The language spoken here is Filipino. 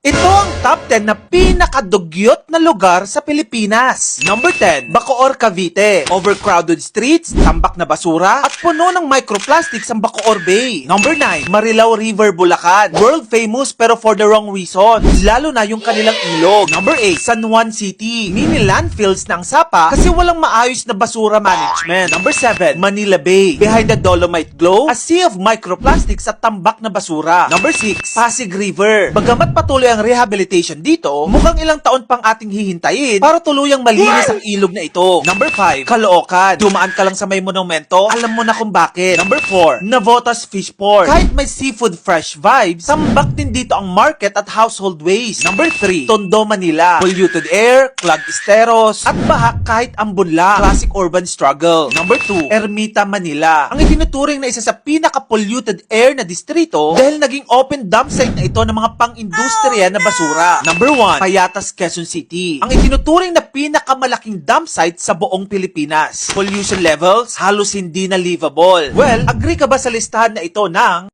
Ito ang top 10 na pinakadugyot na lugar sa Pilipinas. Number 10, Bacoor, Cavite. Overcrowded streets, tambak na basura, at puno ng microplastics ang Bacoor Bay. Number 9, Marilao River, Bulacan. World famous pero for the wrong reason. Lalo na yung kanilang ilog. Number 8, San Juan City. Mini landfills ng sapa kasi walang maayos na basura management. Number 7, Manila Bay. Behind the Dolomite Glow, a sea of microplastics at tambak na basura. Number 6, Pasig River. Bagamat patuloy ang rehabilitation dito, mukhang ilang taon pang ating hihintayin para tuluyang malinis ang ilog na ito. Number 5, Caloocan. Dumaan ka lang sa may monumento, alam mo na kung bakit. Number 4, Navotas Fish Port. Kahit may seafood fresh vibes, tambak din dito ang market at household waste. Number 3, Tondo, Manila. Polluted air, clogged esteros, at baha kahit ambon lang. Classic urban struggle. Number 2, Ermita, Manila. Ang itinuturing na isa sa pinaka-polluted air na distrito dahil naging open dump site na ito ng mga pang-industriya na basura. Number 1, Payatas, Quezon City. Ang itinuturing na pinakamalaking dump site sa buong Pilipinas. Pollution levels, halos hindi na livable. Well, agree ka ba sa listahan na ito ng